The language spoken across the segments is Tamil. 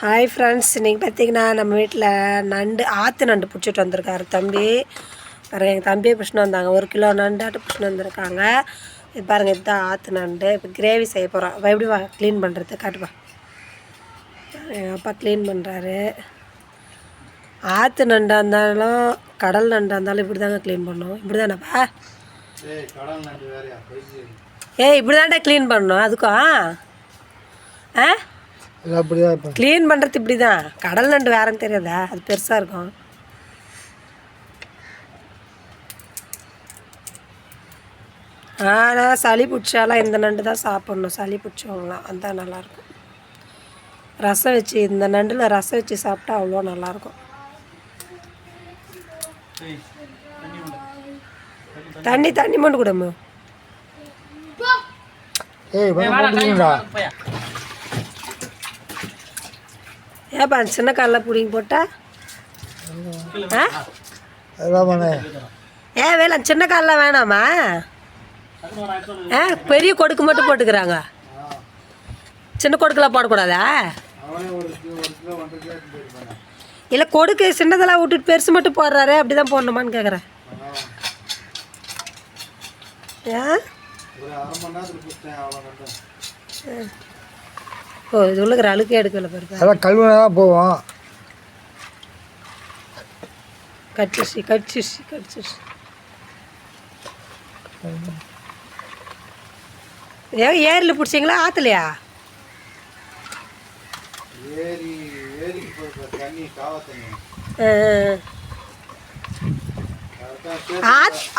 ஹாய் ஃப்ரெண்ட்ஸ் இன்றைக்கி பார்த்தீங்கன்னா நம்ம வீட்டில் நண்டு ஆற்று நண்டு பிடிச்சிட்டு வந்திருக்காரு. தம்பி பாருங்க எங்கள் தம்பியை பிடிச்சின்னு வந்தாங்க. ஒரு கிலோ நண்டாட்டு பிடிச்சின்னு வந்திருக்காங்க. இது பாருங்கள் இதுதான் ஆற்று நண்டு. இப்போ கிரேவி செய்ய போகிறோம் அவள் எப்படி வா க்ளீன் பண்ணுறது காட்டுப்பா எங்கள் அப்பா க்ளீன் பண்ணுறாரு ஆற்று நண்டாக இருந்தாலும் கடல் நண்டாக இருந்தாலும் இப்படி தாங்க க்ளீன் பண்ணணும் இப்படி தானேப்பா ஏய் இப்படி தான்டா க்ளீன் பண்ணணும் அதுக்கும் ஆ? இப்போ க்ளீன் பண்ணுறது இப்படி தான் கடல் நண்டு வேறன்னு தெரியாதா? அது பெருசாக இருக்கும். ஆனால் சளி பிடிச்சாலாம் இந்த நண்டு தான் சாப்பிட்ணும். சளி பிடிச்சவங்களாம். அதுதான் நல்லாயிருக்கும். ரசம் வச்சு இந்த நண்டில் ரசம் வச்சு சாப்பிட்டா அவ்வளோ நல்லாயிருக்கும். தண்ணி தண்ணி மட்டும் கொடுமு ஏய் வந்து போட்டுருக்கீங்களா ஏப்பா சின்ன காலில் பிடிங்கி போட்டா? ஆ? ஏ வேலை சின்ன காலில் வேணாமா? ஆ பெரிய கொடுக்கு மட்டும் போட்டுக்கிறாங்க. சின்ன கொடுக்கெல்லாம் போடக்கூடாதா? இல்லை கொடுக்கு சின்னதெல்லாம் விட்டுட்டு பெருசு மட்டும் போடுறாரு அப்படி தான் போடணுமான்னு கேட்குறேன் ஏன் ஒரு அரை மணி நேரத்தில் பிடிச்சிட்டேன் அவ்வளோ மட்டும் ஓ இது உள்ளக்கிற அழுக்கே எடுக்கல பாருப்பா. அதெல்லாம் கழுவுனா தான் போவோம். கடிச்சிருச்சு கடிச்சிருச்சு கடிச்சிருச்சு ஏன் ஏரியில் பிடிச்சிங்களா? ஆற்றுலையா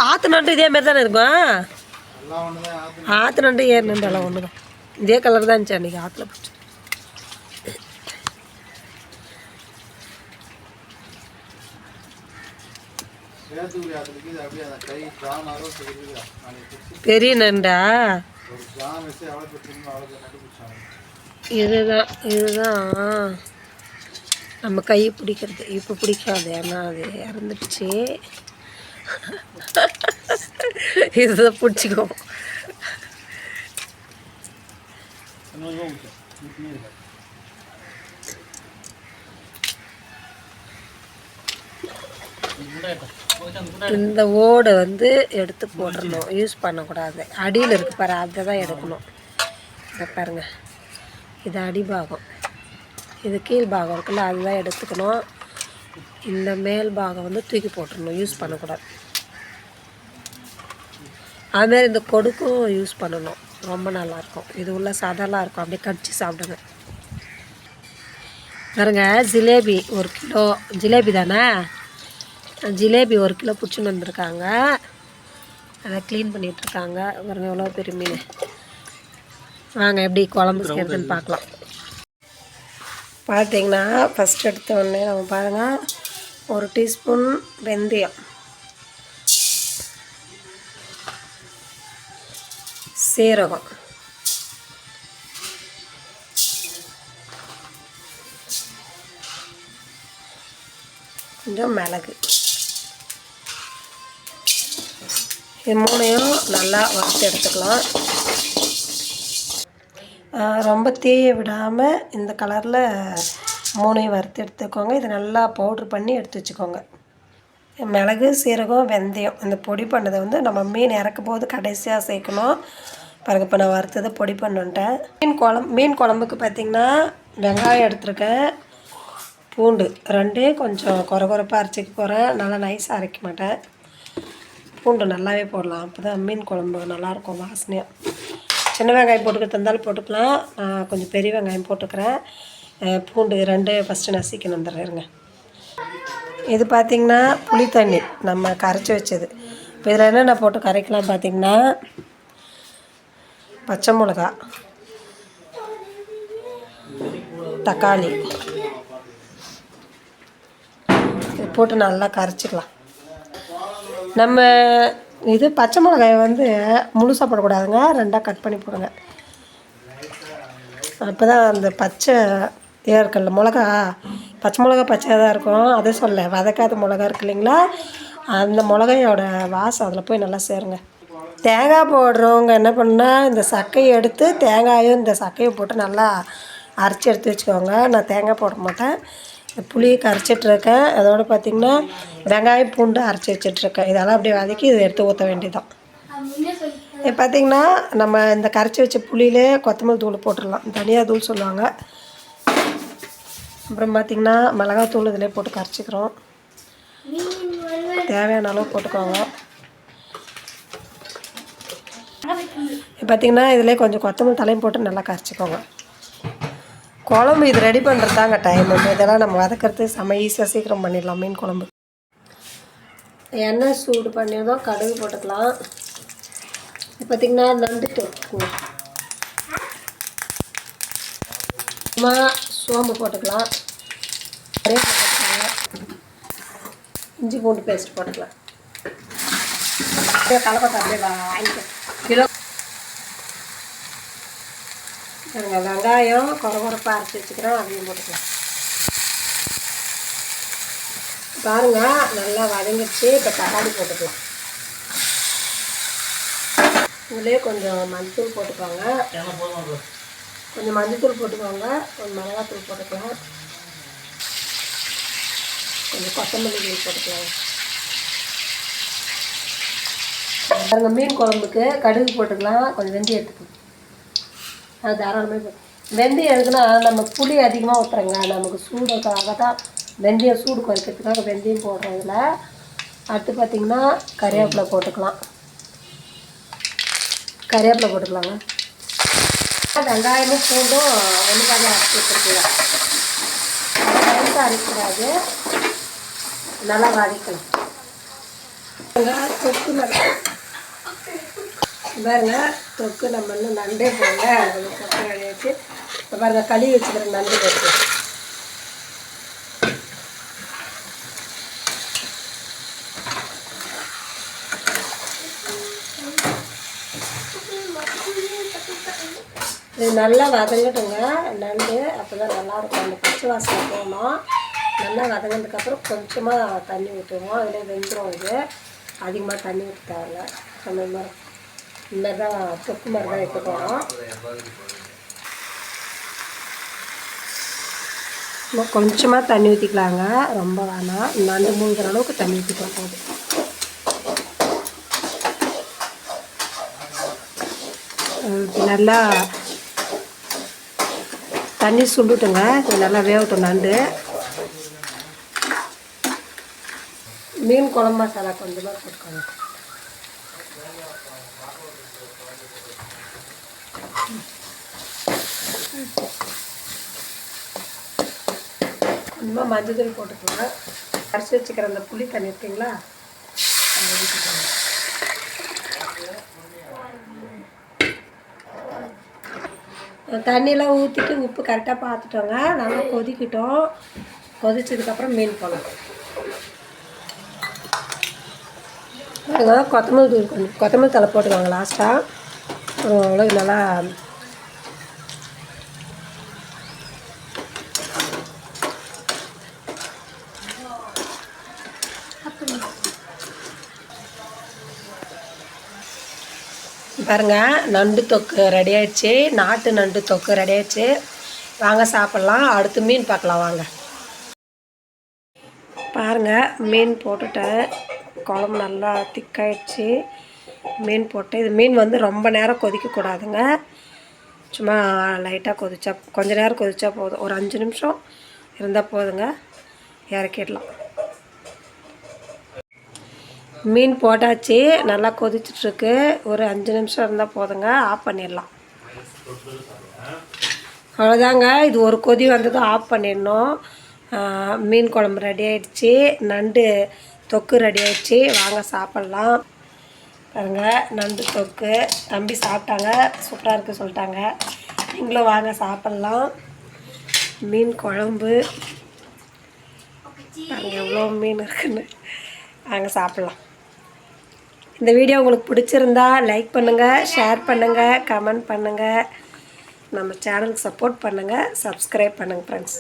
ஆற்று நண்டு இதே மாதிரி தானே இருக்கும்? ஆற்று நண்டு. ஏர் நண்டு எல்லாம் ஒன்று தான் இதே கலர் தான் இருந்துச்சு அன்றைக்கி ஆற்றுல பிடிச்சி சேத்துக்குடி ஆற்றுக்கு இது அப்படியே அந்த கை ஜான் அளவுக்கு இருக்குதா நாளைக்கு பிடிச்சி பெரிய நண்டா ஒரு ஜான் வச்சு எவ்வளோ பிடிச்சிருந்தோம் அவ்வளோ தெரிய நண்டா இதுதான் இதுதான். நம்ம கை பிடிக்கிறது. இப்போ பிடிக்காது ஏன்னா அது இறந்துடுச்சு. இதுதான் பிடிச்சிக்கோ இந்த ஓடை வந்து எடுத்து போட்டுடணும் யூஸ் பண்ணக்கூடாது. அடியில் இருக்கு பாரு அதை தான் எடுக்கணும். இதை பாருங்க. இது அடிபாகம். இது கீழ்பாகம் இருக்குல்ல அதுதான் எடுத்துக்கணும். இந்த மேல் பாகம் வந்து தூக்கி போட்டுடணும் யூஸ் பண்ணக்கூடாது. அதுமாரி இந்த கொடுக்கும் யூஸ் பண்ணணும். ரொம்ப நல்லாயிருக்கும். இது உள்ள சதெல்லாம் இருக்கும். அப்படியே கடிச்சு சாப்பிடுங்க. பாருங்க ஜிலேபி ஒரு கிலோ. ஜிலேபி தானே? ஜிலேபி ஒரு கிலோ பிடிச்சின்னு வந்திருக்காங்க. அதை க்ளீன் பண்ணிகிட்ருக்காங்க பாருங்க எவ்வளோ பெரிய மீன். வாங்க எப்படி குழம்பு செய்கிறதுன்னு பார்க்கலாம். பார்த்தீங்கன்னா ஃபஸ்ட் எடுத்த உடனே நம்ம பாருங்கள் ஒரு டீஸ்பூன் வெந்தயம். சீரகம். கொஞ்சம் மிளகு. இது மூணையும் நல்லா வறுத்து எடுத்துக்கலாம். ரொம்ப தேய விடாமல் இந்த கலரில் மூணையும் வறுத்து எடுத்துக்கோங்க. இதை நல்லா பவுட்ரு பண்ணி எடுத்து வச்சுக்கோங்க. மிளகு சீரகம் வெந்தயம். இந்த பொடி பண்ணதை வந்து நம்ம மீன் இறக்கும் போது கடைசியாக சேர்க்கணும். பாருங்க இப்போ நான் வறுத்ததை பொடி பண்ணிட்டேன் மீன் குழம்பு மீன் குழம்புக்கு பார்த்திங்கன்னா வெங்காயம் எடுத்துருக்கேன். பூண்டு. ரெண்டையும் கொஞ்சம் குறை குறைப்பாக அரைச்சிக்க போகிறேன் நல்லா நைஸாக அரைக்க மாட்டேன். பூண்டு நல்லாவே போடலாம். அப்போ தான் மீன் குழம்பு நல்லாயிருக்கும் வாசனையாக சின்ன வெங்காயம் போட்டுக்க தந்தாலும் போட்டுக்கலாம். நான் கொஞ்சம் பெரிய வெங்காயம் போட்டுக்கிறேன். பூண்டு ரெண்டு ஃபஸ்ட்டு நசிக்கணும் வந்துடுறேங்க இது பார்த்திங்கன்னா புளி தண்ணி. நம்ம கரைச்சி வச்சது. இப்போ இதில் என்னென்ன போட்டு கரைக்கலாம் பார்த்திங்கன்னா பச்சை மிளகா தக்காளி. போட்டு நல்லா கரைச்சிக்கலாம். நம்ம இது பச்சை மிளகாயை வந்து முழுசாக போடக்கூடாதுங்க. ரெண்டாக கட் பண்ணி போடுங்க. அப்போ தான் அந்த பச்சை இதாக இருக்குல்ல மிளகா. பச்சை மிளகா பச்சையாக தான் இருக்கும். அதை சொல்ல வதக்காத மிளகா இருக்கு இல்லைங்களா? அந்த மிளகையோட வாசம் அதில் போய் நல்லா சேருங்க. தேங்காய் போடுறவங்க என்ன பண்ணால் இந்த சக்கையை எடுத்து தேங்காயும் இந்த சக்கையும் போட்டு நல்லா அரைச்சி எடுத்து வச்சுக்கோங்க. நான் தேங்காய் போட மாட்டேன். புளியை கரைச்சிட்ருக்கேன் அதோடு பார்த்திங்கன்னா வெங்காயம் பூண்டு அரைச்சி வச்சிட்ருக்கேன் இதெல்லாம் அப்படியே வதக்கி இதை எடுத்து ஊற்ற வேண்டியதான் இப்போ பார்த்திங்கன்னா நம்ம இந்த கரைச்சி வச்ச புளியிலே கொத்தமல்லி தூள் போட்டுடலாம். தனியாக தூள் சொல்லுவாங்க. அப்புறம் பார்த்திங்கன்னா மிளகாத்தூள் இதிலே போட்டு கரைச்சிக்கிறோம். தேவையான அளவு போட்டுக்கோங்க. இப்போ பார்த்திங்கன்னா இதிலே கொஞ்சம் கொத்தமல்லி தலையும் போட்டு நல்லா கரைச்சிக்கோங்க. குழம்பு இது ரெடி பண்ணுறது தாங்க டைம் இதெல்லாம் நம்ம வதக்கிறது செம்ம ஈஸியாக சீக்கிரம் பண்ணிடலாம் மீன் குழம்பு. எண்ணெய் சூடு பண்ணியிருந்தோம் கடுகு போட்டுக்கலாம். இப்போ பார்த்திங்கன்னா நண்டு சும்மா சோம்பு போட்டுக்கலாம். இஞ்சி பூண்டு பேஸ்ட் போட்டுக்கலாம். கலப்பத்தை அப்படியே வாங்கிக்க பாருங்க வெங்காயம் குறகுறப்பாக அரைச்சி வச்சுக்கிறோம் அதையும் போட்டுக்கலாம். பாருங்க நல்லா வதங்கிடுச்சு. இப்போ தக்காளி போட்டுக்கலாம். இதுலேயே கொஞ்சம் மஞ்சள் போட்டுக்கோங்க. கொஞ்சம் மஞ்சத்தூள் போட்டுக்கோங்க. கொஞ்சம் மிளகாத்தூள் போட்டுக்கலாம். கொஞ்சம் கொத்தமல்லி தூள் போட்டுக்கலாம். பாருங்க மீன் குழம்புக்கு கடுகு போட்டுக்கலாம். கொஞ்சம் வெந்தயம் எடுத்துக்கலாம் அது தாராளமாக வெந்தயம் எதுக்குன்னா நம்ம புளி அதிகமாக ஊற்றுறங்க நமக்கு சூடுக்காக தான் வெந்தயம் சூடு குறைக்கிறதுக்காக வெந்தயம் போடுறோம் இதில் அடுத்து பார்த்திங்கன்னா கறிவேப்பிலை போட்டுக்கலாம். கறிவேப்பிலை போட்டுக்கலாங்க. வெங்காயமும் பூண்டும் வெங்காயம் அரைச்சி வச்சுருக்கலாம் ரைஸ் அரைக்கூடாது நல்லா வதக்கலாம் வெங்காயம் தொக்கு நல்லா பாருங்க தொக்கு நம்ம இன்னும் நண்டே போடல. தொக்கு கொட்டை இப்போ பாருங்க கழுவி வச்சுக்கிற நண்டு போட்டு இது நல்லா வதங்கட்டுங்க நண்டு. அப்போ தான் நல்லாயிருக்கும் அந்த பச்சை வாசனை போகணும் நல்லா வதங்கினதுக்கப்புறம் கொஞ்சமாக தண்ணி ஊற்றுவோம் அதில் வெந்துடும் இது. அதிகமாக தண்ணி ஊற்ற தேவையில்ல. அந்த மாதிரி இந்த மாதிரி தான் தொக்கு மாதிரி தான் வைக்க போகிறோம் இன்னும் கொஞ்சமாக தண்ணி ஊற்றிக்கலாங்க ரொம்ப வேணாம். நண்டு மூழ்கிற அளவுக்கு தண்ணி ஊற்றிக்கலாம் போகுது நல்லா தண்ணி சுண்டுட்டுங்க. நல்லா வேகட்டும் நண்டு. மீன் குழம்பு மசாலா கொஞ்சமாக போட்டுக்கோங்க. கொஞ்சமாக மஞ்சள் தூள் போட்டுக்கலாம் கரைச்சி வச்சுக்கிற அந்த புளி தண்ணி இருக்குங்களா? அதை ஊற்றிக்கோங்க தண்ணியெலாம் ஊற்றிட்டு உப்பு கரெக்டாக பார்த்துட்டோங்க. நல்லா கொதிக்கிட்டோம். கொதிச்சதுக்கப்புறம் மீன் போடலாம் கொத்தமல்லி தூள் கொஞ்சம் கொத்தமல்லி தலை போட்டுக்கோங்க லாஸ்ட்டாக அவ்வளோ நல்லா பாருங்க நண்டு தொக்கு ரெடி ஆயிடுச்சு. நாட்டு நண்டு தொக்கு ரெடி ஆயிடுச்சு. வாங்க சாப்பிட்லாம். அடுத்து மீன் பார்க்கலாம் வாங்க. பாருங்க மீன் போட்டுட்டேன் குழம்பு நல்லா திக்காயிடுச்சு மீன் போட்டு இது மீன் வந்து ரொம்ப நேரம் கொதிக்கக்கூடாதுங்க. சும்மா லைட்டாக கொதிச்சா கொஞ்ச நேரம் கொதிச்சா போதும். ஒரு அஞ்சு நிமிஷம் இருந்தால் போதுங்க. இறக்கிடலாம். மீன் போட்டாச்சு நல்லா கொதிச்சிட்ருக்கு. ஒரு அஞ்சு நிமிஷம் இருந்தால் போதுங்க ஆஃப் பண்ணிடலாம். அவ்வளோதாங்க இது ஒரு கொதி வந்ததும் ஆஃப் பண்ணிடணும். மீன் குழம்பு ரெடி ஆகிடுச்சி நண்டு தொக்கு ரெடி ஆகிடுச்சி வாங்க சாப்பிட்லாம். பாருங்க நண்டு தொக்கு. தம்பி சாப்பிட்டாங்க சூப்பராக இருக்குது சொல்லிட்டாங்க. நீங்களும் வாங்க சாப்பிட்லாம். மீன் குழம்பு. பாருங்க எவ்வளோ மீன் இருக்குன்னு. வாங்க சாப்பிட்லாம். இந்த வீடியோ உங்களுக்கு பிடிச்சிருந்தா லைக் பண்ணுங்கள் ஷேர் பண்ணுங்கள் கமெண்ட் பண்ணுங்கள் நம்ம சேனலுக்கு சப்போர்ட் பண்ணுங்கள் சப்ஸ்கிரைப் பண்ணுங்கள் ஃப்ரெண்ட்ஸ்